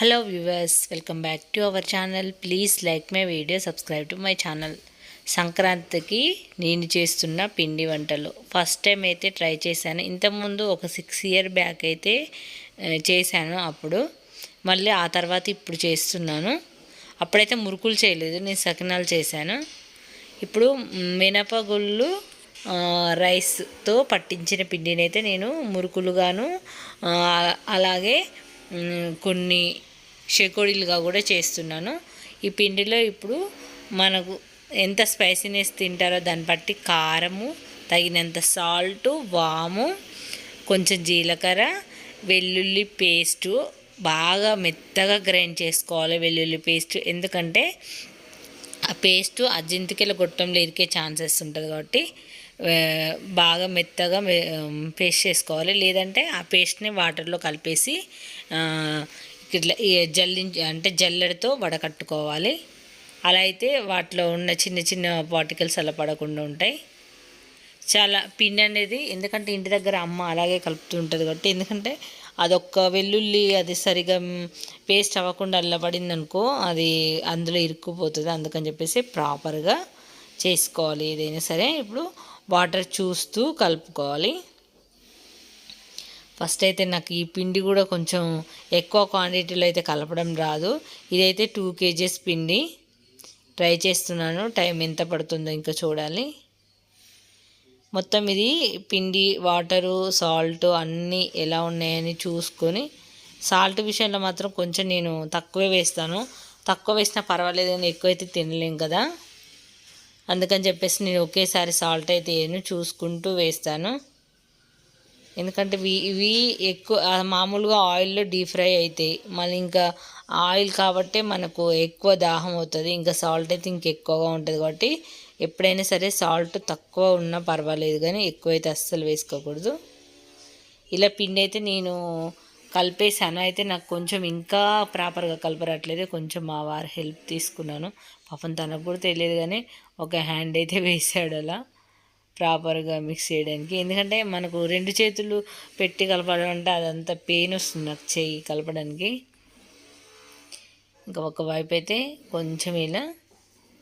Hello viewers welcome back to our channel please like my video subscribe to my channel సంక్రాంతికి నేను చేస్తున్న పిండి వంటలు. ఫస్ట్ టైం అయితే ట్రై చేశాను. ఇంతకుముందు ఒక సిక్స్ ఇయర్ బ్యాక్ అయితే చేశాను అప్పుడు. మళ్ళీ ఆ తర్వాత ఇప్పుడు చేస్తున్నాను. అప్పుడైతే మురుకులు చేయలేదు నేను సకినాలు చేశాను. ఇప్పుడు మినపగుళ్ళు రైస్తో పట్టించిన పిండిని అయితే నేను మురుకులుగాను అలాగే కొన్ని షెకోడీలుగా కూడా చేస్తున్నాను. ఈ పిండిలో ఇప్పుడు మనకు ఎంత స్పైసీనెస్ తింటారో దాన్ని బట్టి కారము తగినంత సాల్టు వాము కొంచెం జీలకర్ర వెల్లుల్లి పేస్టు బాగా మెత్తగా గ్రైండ్ చేసుకోవాలి వెల్లుల్లి పేస్ట్. ఎందుకంటే ఆ పేస్ట్ ఆ జంతికల గొట్టంలో ఇరికే ఛాన్సెస్ ఉంటుంది కాబట్టి బాగా మెత్తగా పేస్ట్ చేసుకోవాలి. లేదంటే ఆ పేస్ట్ని వాటర్లో కలిపేసి ఇట్లా ఈ జల్లించి అంటే జల్లెడతో వడకట్టుకోవాలి అలా అయితే వాటిలో ఉన్న చిన్న చిన్న పార్టికల్స్ అలా పడకుండా ఉంటాయి. చాలా పిండి అనేది ఎందుకంటే ఇంటి దగ్గర అమ్మ అలాగే కలుపుతుంటుంది కాబట్టి ఎందుకంటే అదొక్క వెల్లుల్లి అది సరిగా పేస్ట్ అవ్వకుండా అల్లబడింది అనుకో అది అందులో ఇరుక్కుపోతుంది. అందుకని చెప్పేసి ప్రాపర్గా చేసుకోవాలి. ఏదైనా సరే ఇప్పుడు వాటర్ చూస్తూ కలుపుకోవాలి. ఫస్ట్ అయితే నాకు ఈ పిండి కూడా కొంచెం ఎక్కువ క్వాంటిటీలో అయితే కలపడం రాదు. ఇదైతే టూ కేజీస్ పిండి. ట్రై చేస్తున్నాను. టైం ఎంత పడుతుందో ఇంకా చూడాలి. మొత్తం ఇది పిండి వాటరు సాల్ట్ అన్నీ ఎలా ఉన్నాయని చూసుకొని సాల్ట్ విషయంలో మాత్రం కొంచెం నేను తక్కువే వేస్తాను. తక్కువ వేసినా పర్వాలేదు కానీ ఎక్కువైతే తినలేం కదా. అందుకని చెప్పేసి నేను ఒకేసారి సాల్ట్ అయితే వేయను చూసుకుంటూ వేస్తాను. ఎందుకంటే ఇవి ఇవి ఎక్కువ మామూలుగా ఆయిల్లో డీప్ ఫ్రై అవుతాయి మళ్ళీ ఇంకా ఆయిల్ కాబట్టి మనకు ఎక్కువ దాహం అవుతుంది ఇంకా సాల్ట్ అయితే ఇంకెక్కువగా ఉంటుంది కాబట్టి ఎప్పుడైనా సరే సాల్ట్ తక్కువ ఉన్నా పర్వాలేదు కానీ ఎక్కువైతే అస్సలు వేసుకోకూడదు. ఇలా పిండి అయితే నేను కలిపేసాను అయితే నాకు కొంచెం ఇంకా ప్రాపర్గా కలపరట్లేదు కొంచెం మా వారు హెల్ప్ తీసుకున్నాను. పాపం తనకు కూడా తెలియదు కానీ ఒక హ్యాండ్ అయితే వేసాడు అలా. ప్రాపర్గా మిక్స్ చేయడానికి. ఎందుకంటే మనకు రెండు చేతులు పెట్టి కలపడం అంటే అదంతా పెయిన్ వస్తుంది నాకు చెయ్యి కలపడానికి. ఇంకా ఒకవైపు అయితే కొంచెం ఇలా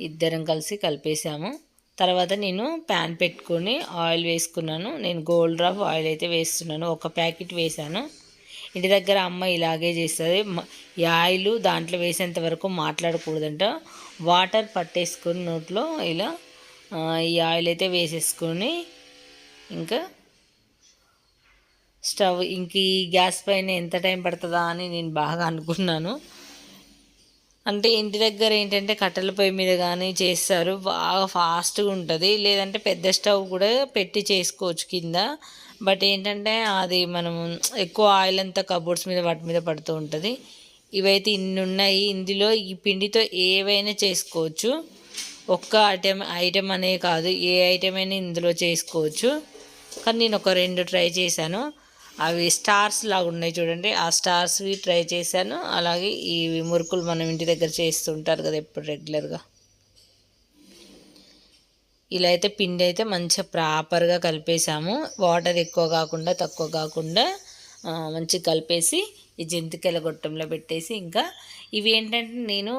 ఇద్దరం కలిసి కలిపేసాము. తర్వాత నేను ప్యాన్ పెట్టుకొని ఆయిల్ వేసుకున్నాను. నేను గోల్డ్ డ్రాప్ ఆయిల్ అయితే వేస్తున్నాను. ఒక ప్యాకెట్ వేసాను. ఇంటి దగ్గర అమ్మ ఇలాగే చేస్తుంది. ఈ ఆయిల్ దాంట్లో వేసేంత వరకు మాట్లాడకూడదంట. వాటర్ పట్టేసుకుని నోట్లో ఇలా ఈ ఆయిల్ అయితే వేసేసుకొని ఇంకా స్టవ్ ఇంక ఈ గ్యాస్ పైన ఎంత టైం పడుతుందా అని నేను బాగా అనుకున్నాను. అంటే ఇంటి దగ్గర ఏంటంటే కట్టెల పొయ్యి మీద కానీ చేస్తారు బాగా ఫాస్ట్గా ఉంటుంది. లేదంటే పెద్ద స్టవ్ కూడా పెట్టి చేసుకోవచ్చు కింద. బట్ ఏంటంటే అది మనం ఎక్కువ ఆయిల్ అంతా కబోర్డ్స్ మీద వాటి మీద పడుతూ ఉంటుంది. ఇవైతే ఇన్ని ఉన్నాయి. ఇందులో ఈ పిండితో ఏవైనా చేసుకోవచ్చు. ఒక్క ఐటెం ఐటెం అనే కాదు ఏ ఐటెం అయినా ఇందులో చేసుకోవచ్చు. కానీ నేను ఒక రెండు ట్రై చేశాను. అవి స్టార్స్ లాగా ఉన్నాయి చూడండి. ఆ స్టార్స్వి ట్రై చేశాను. అలాగే ఈ మురుకులు మనం ఇంటి దగ్గర చేస్తుంటారు కదా ఎప్పుడు రెగ్యులర్గా. ఇలా అయితే పిండి అయితే మంచిగా ప్రాపర్గా కలిపేసాము వాటర్ ఎక్కువ కాకుండా తక్కువ కాకుండా మంచిగా కలిపేసి ఈ జంతికల గొట్టంలో పెట్టేసి ఇంకా ఇవి ఏంటంటే నేను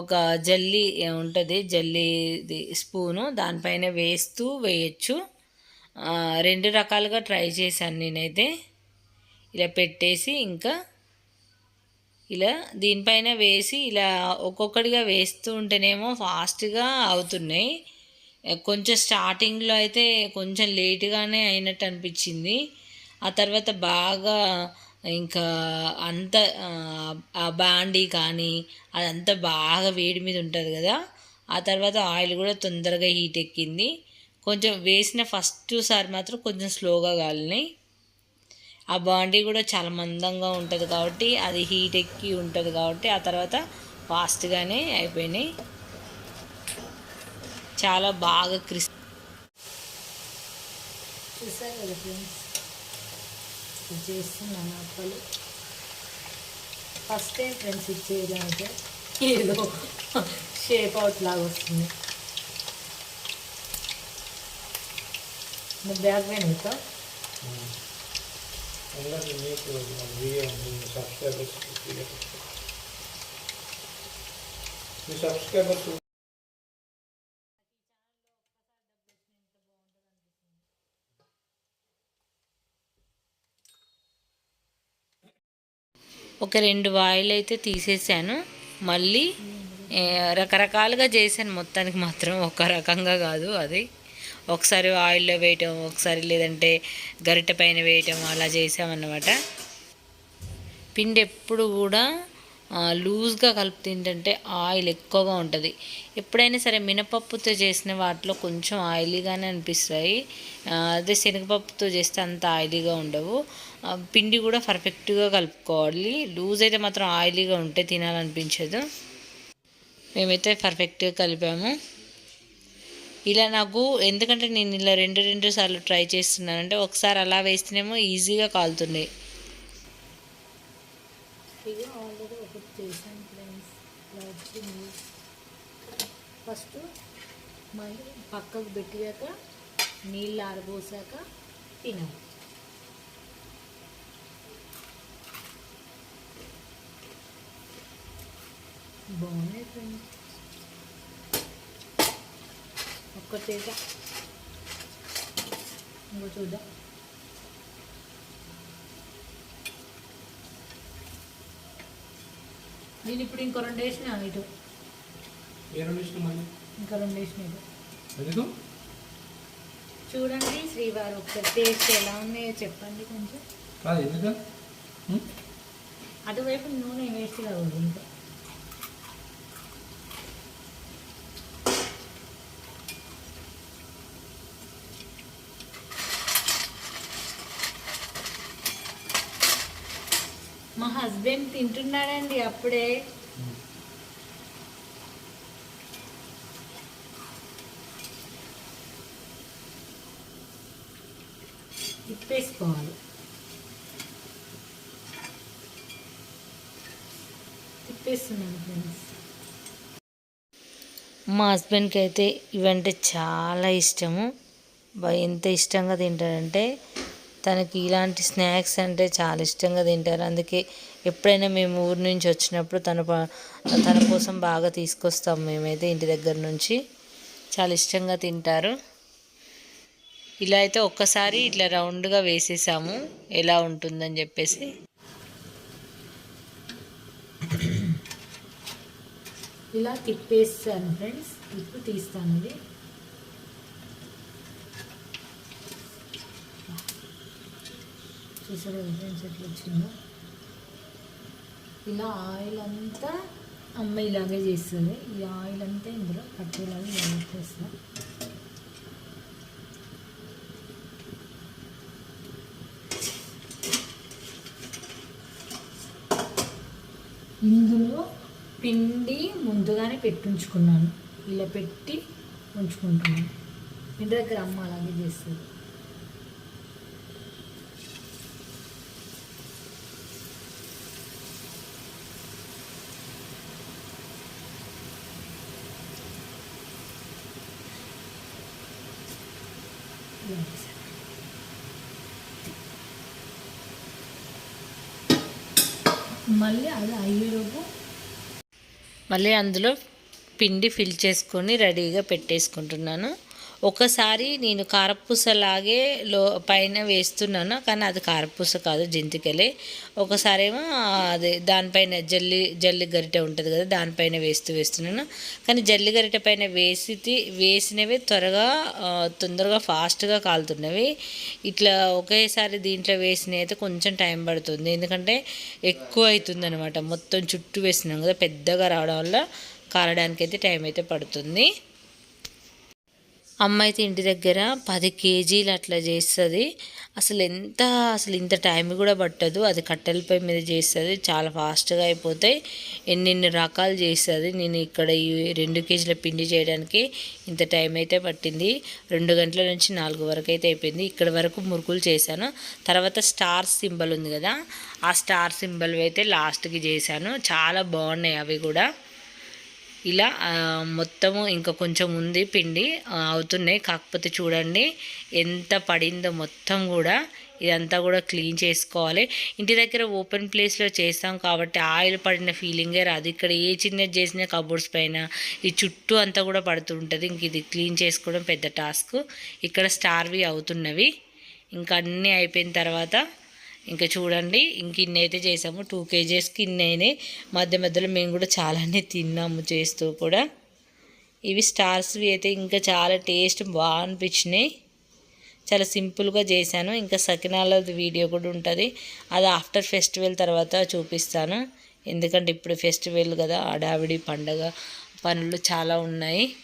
ఒక జల్లి ఉంటుంది? జల్లీది స్పూను దానిపైన వేస్తూ వేయచ్చు. రెండు రకాలుగా ట్రై చేశాను నేనైతే. ఇలా పెట్టేసి ఇంకా ఇలా దీనిపైన వేసి ఇలా ఒక్కొక్కటిగా వేస్తూ ఉంటేనేమో ఫాస్ట్గా అవుతున్నాయి. కొంచెం స్టార్టింగ్లో అయితే కొంచెం లేటుగానే అయినట్టు అనిపించింది. ఆ తర్వాత బాగా ఇంకా అంత ఆ, బాండీ కానీ అదంతా బాగా వేడి మీద ఉంటుంది కదా ఆ తర్వాత ఆయిల్ కూడా తొందరగా హీట్ ఎక్కింది. కొంచెం వేసిన ఫస్ట్ సారి మాత్రం కొంచెం స్లోగా కాలినాయి ఆ బాండీ కూడా చాలా మందంగా ఉంటుంది కాబట్టి అది హీట్ ఎక్కి ఉంటుంది కాబట్టి ఆ తర్వాత ఫాస్ట్గానే అయిపోయినాయి. చాలా బాగా క్రిస్ చూసారు కదా ఫ్రెండ్స్? ఇది చేస్తున్నాను అప్పలు ఫస్ట్ టైం ఫ్రెండ్స్ ఇది చేయడానికి ఏదో షేప్ అవుట్ లాగా వస్తుంది. నువ్వు బ్యాగ్ పైన అవుతా మీ సబ్స్క్రైబర్స్ ఒక రెండు వాయిల్ అయితే తీసేసాను. మళ్ళీ రకరకాలుగా చేశాను. మొత్తానికి మాత్రం ఒక రకంగా కాదు అది. ఒకసారి ఆయిల్లో వేయటం ఒకసారి లేదంటే గరిటె పైన వేయటం అలా చేసామన్నమాట పిండి ఎప్పుడు కూడా లూజ్గా కలిపి తింటుంటే ఆయిల్ ఎక్కువగా ఉంటుంది. ఎప్పుడైనా సరే మినపప్పుతో చేసిన వాటిలో కొంచెం ఆయిలీగానే అనిపిస్తాయి. అదే శనగపప్పుతో చేస్తే అంత ఆయిలీగా ఉండవు. పిండి కూడా పర్ఫెక్ట్గా కలుపుకోవాలి. లూజ్ అయితే మాత్రం ఆయిలీగా ఉంటే తినాలనిపించదు. మేమైతే పర్ఫెక్ట్గా కలిపాము. ఇలా నాకు ఎందుకంటే నేను ఇలా రెండు రెండు సార్లు ట్రై చేస్తున్నానంటే ఒకసారి అలా వేస్తేనేమో ఈజీగా కాలుతున్నాయి. ఇది ఆల్రెడీ ఒకటి చేశాను ఫ్రెండ్స్. ఫస్ట్ మళ్ళీ పక్కకు పెట్టాక నీళ్ళు ఆరబోసాక తినాలి. బాగున్నాయి ఫ్రెండ్స్ ఒక్కటేగా ఇంకో చూద్దాం నేను ఇప్పుడు ఇంకో రెండు వేసిన ఇటు ఇంకా రెండు వేసిన ఇటు చూడండి శ్రీవారు ఒకసారి టేస్ట్ ఎలా ఉన్నాయో చెప్పండి కొంచెం. కాదు? అటువైపు నూనె వేస్ట్ కావద్దు ఇంకా. మా హస్బెండ్ తింటున్నాడండి అప్పుడే. తిప్పేసుకోవాలి. తిప్పేస్తున్నాను ఫ్రెండ్స్. మా హస్బెండ్కి అయితే ఇవంటే చాలా ఇష్టము. ఎంత ఇష్టంగా తింటారంటే తనకి ఇలాంటి స్నాక్స్ అంటే చాలా ఇష్టంగా తింటారు. అందుకే ఎప్పుడైనా మేము ఊరి నుంచి వచ్చినప్పుడు తన తన కోసం బాగా తీసుకొస్తాం మేమైతే ఇంటి దగ్గర నుంచి. చాలా ఇష్టంగా తింటారు. ఇలా అయితే ఒక్కసారి ఇట్లా రౌండ్గా వేసేసాము. ఎలా ఉంటుందని చెప్పేసి. ఇలా తిప్పేస్తాను ఫ్రెండ్స్. తిప్పు తీస్తాను ఇది చూసారు ఫ్రెండ్స్ ఎట్లా వచ్చిందో? ఇలా ఆయిల్ అంతా అమ్మ ఇలాగే చేస్తుంది. ఈ ఆయిల్ అంతా ఇందులో పట్టేలాగా ఇలా ఇందులో పిండి ముందుగానే పెట్టి ఉంచుకున్నాను ఇలా పెట్టి ఉంచుకుంటున్నాను. ఇంటి దగ్గర అమ్మ అలాగే చేస్తుంది ఇలా చేశాను. మళ్ళీ అది అయ్యేలోపు మళ్ళీ అందులో పిండి ఫిల్ చేసుకొని రెడీగా పెట్టేసుకుంటున్నాను. ఒకసారి నేను కారపూసలాగే లో పైన వేస్తున్నాను కానీ అది కారపూస కాదు జంతికలే. ఒకసారేమో అది దానిపైన జల్లి జల్లి గరిటె ఉంటుంది కదా దానిపైన వేస్తూ వేస్తున్నాను. కానీ జల్లి గరిటె పైన వేసి వేసినవి త్వరగా తొందరగా ఫాస్ట్గా కాలుతున్నవి. ఇట్లా ఒకేసారి దీంట్లో వేసినవి అయితే కొంచెం టైం పడుతుంది. ఎందుకంటే ఎక్కువ అవుతుంది అనమాట మొత్తం చుట్టూ వేసినాం కదా పెద్దగా రావడం వల్ల కాలడానికి అయితే టైం అయితే పడుతుంది. అమ్మ అయితే ఇంటి దగ్గర పది కేజీలు అట్లా చేస్తుంది. అసలు ఎంత అసలు ఇంత టైం కూడా పట్టదు. అది కట్టెల పొయ్యి మీద చేస్తుంది. చాలా ఫాస్ట్గా అయిపోతాయి. ఎన్నెన్ని రకాలు చేస్తుంది. నేను ఇక్కడ ఈ రెండు కేజీల పిండి చేయడానికి ఇంత టైం అయితే పట్టింది. రెండు గంటల నుంచి నాలుగు వరకు అయితే అయిపోయింది. ఇక్కడ వరకు మురుకులు చేశాను. తర్వాత స్టార్ సింబల్ ఉంది కదా ఆ స్టార్ సింబల్ అయితే లాస్ట్కి చేశాను. చాలా బాగున్నాయి అవి కూడా. ఇలా మొత్తము ఇంకా కొంచెం ఉంది పిండి అవుతున్నాయి. కాకపోతే చూడండి ఎంత పడిందో మొత్తం కూడా ఇదంతా కూడా క్లీన్ చేసుకోవాలి. ఇంటి దగ్గర ఓపెన్ ప్లేస్లో చేస్తాం కాబట్టి ఆయిల్ పడిన ఫీలింగే రాదు. ఇక్కడ ఏ చిన్నది చేసినా కబోర్డ్స్ పైన ఈ చుట్టూ అంతా కూడా పడుతుంటుంది. ఇంక ఇది క్లీన్ చేసుకోవడం పెద్ద టాస్క్. ఇక్కడ స్టార్వి అవుతున్నవి. ఇంకా అన్నీ అయిపోయిన తర్వాత ఇంకా చూడండి ఇంక ఇన్ని అయితే చేసాము. టూ కేజీస్కి ఇన్ని అయినాయి మధ్య మధ్యలో మేము కూడా చాలానే తిన్నాము చేస్తూ కూడా. ఇవి స్టార్స్వి అయితే ఇంకా చాలా టేస్ట్ బాగా అనిపించినాయి. చాలా సింపుల్గా చేశాను. ఇంకా సకినాల వీడియో కూడా ఉంటుంది. అది ఆఫ్టర్ ఫెస్టివల్ తర్వాత చూపిస్తాను. ఎందుకంటే ఇప్పుడు ఫెస్టివల్ కదా ఆడావిడి పండగ పనులు చాలా ఉన్నాయి.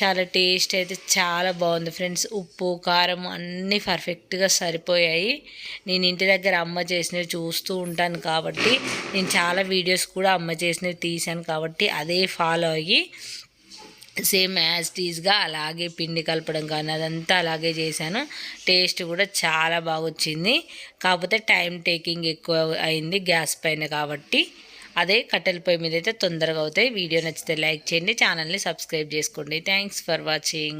చాలా టేస్ట్ అయితే చాలా బాగుంది ఫ్రెండ్స్. ఉప్పు కారం అన్నీ పర్ఫెక్ట్గా సరిపోయాయి. నేను ఇంటి దగ్గర అమ్మ చేసినవి చూస్తూ ఉంటాను కాబట్టి నేను చాలా వీడియోస్ కూడా అమ్మ చేసినవి తీశాను కాబట్టి అదే ఫాలో అయ్యి సేమ్ యాజ్ టీజ్గా అలాగే పిండి కలపడం కానీ అదంతా అలాగే చేశాను. టేస్ట్ కూడా చాలా బాగా వచ్చింది కాకపోతే టైం టేకింగ్ ఎక్కువ అయింది గ్యాస్ పైన కాబట్టి. అదే కట్టెల పొయ్యి మీద అయితే తొందరగా అవుతాయి. వీడియో నచ్చితే లైక్ చేయండి ఛానల్ని సబ్స్క్రైబ్ చేసుకోండి. Thanks for watching